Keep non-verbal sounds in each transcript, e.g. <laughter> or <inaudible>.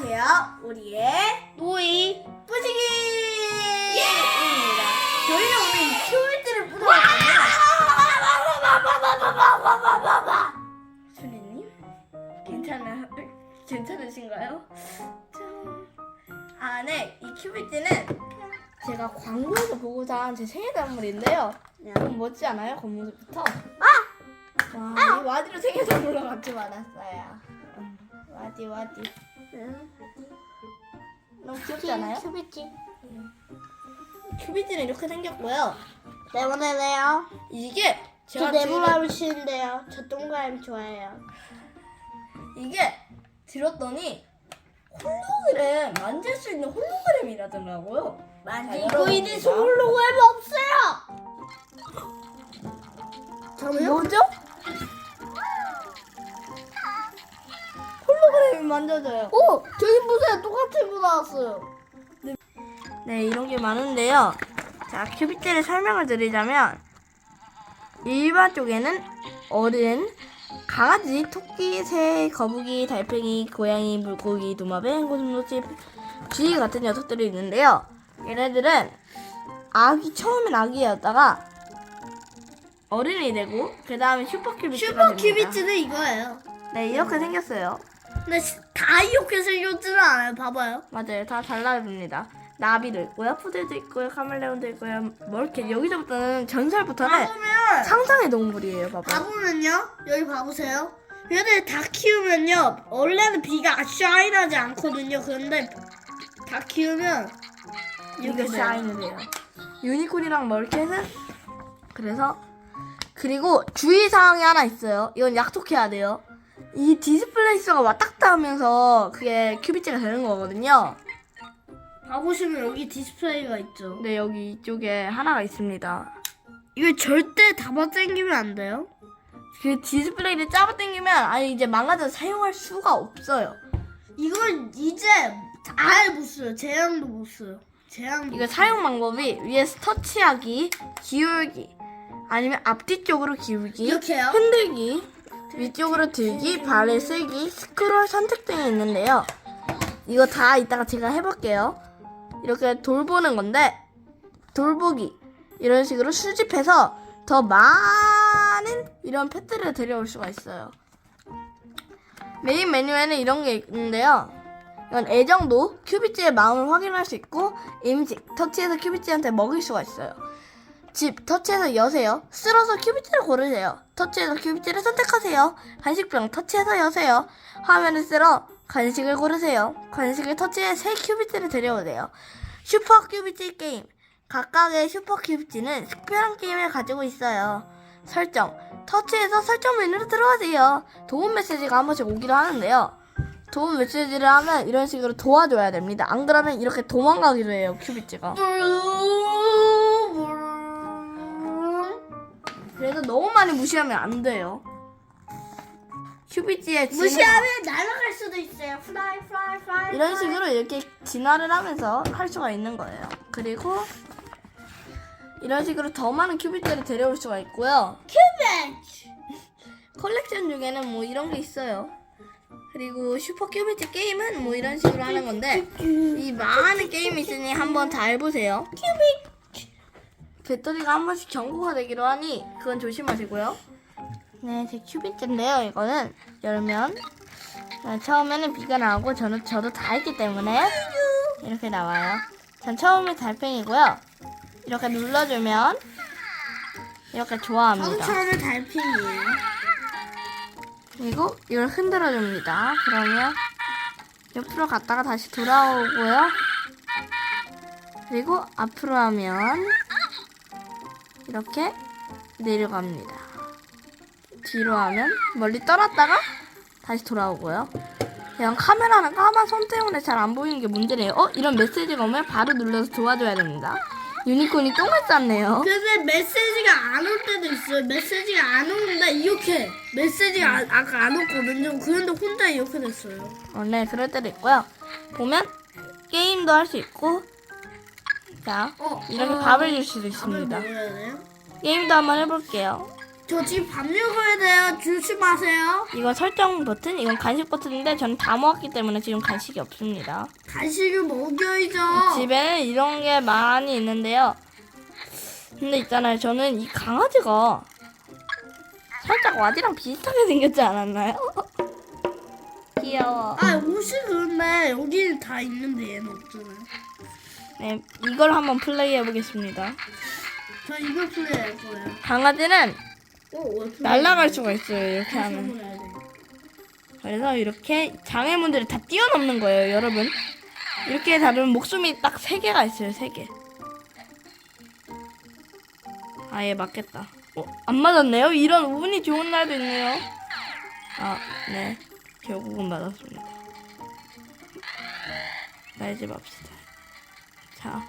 안녕하세요. 우리의 노이 뿌지기입니다. 저희는 오늘 이 큐비트를 뿌려봤는데요. 수리님, 괜찮아, 괜찮으신가요? 짠. 안에 이 큐비트는 제가 광고에서 보고 산제 생일 선물인데요. 너무 멋지 않아요? 겉모습부터. 와, 이 와디로 생일 선물로 같이 받았어요. 음, 와디 와디. 너무 귀엽지 않아요? 큐비티 큐비트는 이렇게 생겼고요. 네모네네요 이게 저 제가 네모나무 치는데요 저 동그라미 좋아해요 이게 들었더니 홀로그램 만질 수 있는 홀로그램이라더라고요. 이거 이제 홀로그램 없어요 저는요? 뭐죠? 만져져요. 오 저기 보세요 똑같은 거 나왔어요 네, 이런 게 많은데요. 자, 큐비트를 설명을 드리자면 일반 쪽에는 어른, 강아지, 토끼, 새, 거북이, 달팽이, 고양이, 물고기, 도마뱀, 고슴도치, 쥐 같은 녀석들이 있는데요. 얘네들은 아기 처음엔 아기였다가 어른이 되고 그 다음에 슈퍼 큐비트가 슈퍼 됩니다. 큐비트는 이거예요 네, 이렇게 생겼어요. 근데 시- 다 이렇게 생겼지는 않아요 봐봐요 맞아요. 다 달라집니다. 나비도 있고요, 푸들도 있고요, 카멜레온도 있고요, 멀켓. 여기서부터는 전설부터는 봐보면 상상의 동물이에요. 봐봐요. 봐보면요 여기 봐보세요 얘들 다 키우면요 원래는 비가 샤인하지 않거든요 그런데 다 키우면 이렇게 이게 돼요. 유니콘이랑 멀켓은 그래서 그리고 주의사항이 하나 있어요. 이건 약속해야 돼요. 이 디스플레이 수가 왔다 갔다 하면서 그게 큐비트가 되는 거거든요. 봐보시면 여기 디스플레이가 있죠 근데 여기 이쪽에 하나가 있습니다. 이거 절대 잡아당기면 안 돼요 그 디스플레이를 잡아당기면 아니 이제 망가져서 사용할 수가 없어요. 이건 이제 아예 못 써요 제한도 못 써요 제한도 이거 사용 방법이 위에서 터치하기, 기울기, 아니면 앞뒤 쪽으로 기울기, 이렇게요? 흔들기, 위쪽으로 들기, 발을 쓸기, 스크롤 선택 등이 있는데요. 이거 다 이따가 제가 해볼게요. 이렇게 돌보는 건데 돌보기 이런 식으로 수집해서 더 많은 이런 펫들을 데려올 수가 있어요. 메인 메뉴에는 이런 게 있는데요. 이건 애정도, 큐비트의 마음을 확인할 수 있고 임직, 터치해서 큐비트한테 먹일 수가 있어요. 집, 터치해서 여세요. 쓸어서 큐비트를 고르세요. 터치해서 큐비트를 선택하세요. 간식병, 터치해서 여세요. 화면을 쓸어 간식을 고르세요. 간식을 터치해 새 큐비트를 데려오세요. 슈퍼 큐비트 게임. 각각의 슈퍼 큐비트는 특별한 게임을 가지고 있어요. 설정. 터치해서 설정 메뉴로 들어가세요. 도움 메시지가 한 번씩 오기도 하는데요. 도움 메시지를 하면 이런 식으로 도와줘야 됩니다. 안 그러면 이렇게 도망가기도 해요, 큐비트가. 그래서 너무 많이 무시하면 안 돼요. 큐비트의 진화. 무시하면 날아갈 수도 있어요 플라이 플라이 플라이 이런 식으로 이렇게 진화를 하면서 할 수가 있는 거예요. 그리고 이런 식으로 더 많은 큐비트를 데려올 수가 있고요. 큐비트 컬렉션 중에는 뭐 이런 게 있어요. 그리고 슈퍼 큐비트 게임은 뭐 이런 식으로 하는 건데 이 많은 게임이 있으니 한번 다 해보세요. 배터리가 한 번씩 경고가 되기로 하니 그건 조심하시고요. 네, 제 큐비트인데요. 이거는 열면 어, 처음에는 비가 나오고 저는 저도 다 했기 때문에 이렇게 나와요. 전 처음에 달팽이고요. 이렇게 눌러주면 이렇게 좋아합니다. 처음에 달팽이에요 그리고 이걸 흔들어 줍니다. 그러면 옆으로 갔다가 다시 돌아오고요. 그리고 앞으로 하면 이렇게 내려갑니다. 뒤로 하면 멀리 떠났다가 다시 돌아오고요. 그냥 카메라는 까만 손 때문에 잘 안 보이는 게 문제네요. 어? 이런 메시지가 오면 바로 눌러서 도와줘야 됩니다. 유니콘이 똥을 쌌네요. 근데 메시지가 안 올 때도 있어요 메시지가 안 오는데 이렇게 메시지가 아, 아까 안 왔거든요 그런데 혼자 이렇게 됐어요 원래 그럴 때도 있고요. 보면 게임도 할 수 있고 자 어, 이렇게 어. 밥을 줄 수도 있습니다. 먹어야 돼요? 게임도 한번 해볼게요. 저 지금 밥 먹어야 돼요. 조심하세요. 이건 설정 버튼, 이건 간식 버튼인데 저는 다 모았기 때문에 지금 간식이 없습니다. 간식을 먹여야죠. 집에는 이런 게 많이 있는데요. 근데 있잖아요. 저는 이 강아지가 살짝 와디랑 비슷하게 생겼지 않았나요? <laughs> 귀여워. 아 옷이 그런데 여기는 다 있는데 얘는 없잖아요. 네, 이걸 한번 플레이해 보겠습니다. 저 이거 플레이할 거예요. 강아지는 어, 왜 플레이? 날아갈 수가 있어요. 이렇게 하면. 그래서 이렇게 장애물들을 다 뛰어넘는 거예요, 여러분. 이렇게 다루면 목숨이 딱 세 개가 있어요, 세 개. 아예 맞겠다. 어, 안 맞았네요? 이런 운이 좋은 날도 있네요. 아, 네. 결국은 맞았습니다. 나 이제 맙시다. 자.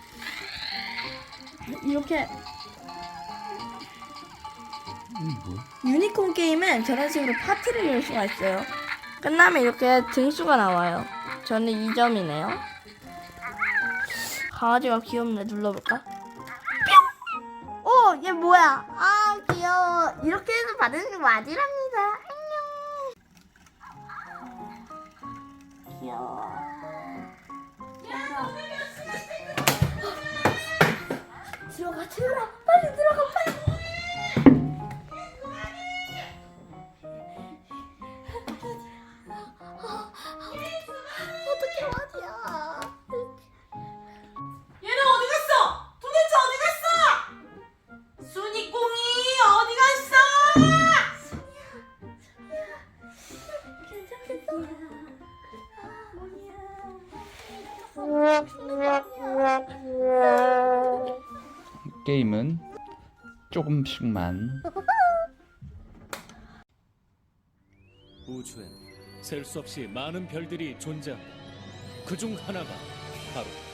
이렇게 유니콘 게임은 저런 식으로 파티를 열 수가 있어요. 끝나면 이렇게 등수가 나와요. 저는 2점이네요. 강아지가 귀엽네. 눌러볼까? 뿅! 오, 얘 뭐야? 아, 귀여워. 이렇게 해서 받는 게 맞이랍니다. 안녕. 귀여워. 들어 게임은 조금씩만 우주엔 셀 수 없이 많은 별들이 존재한다. 그중 하나가 바로.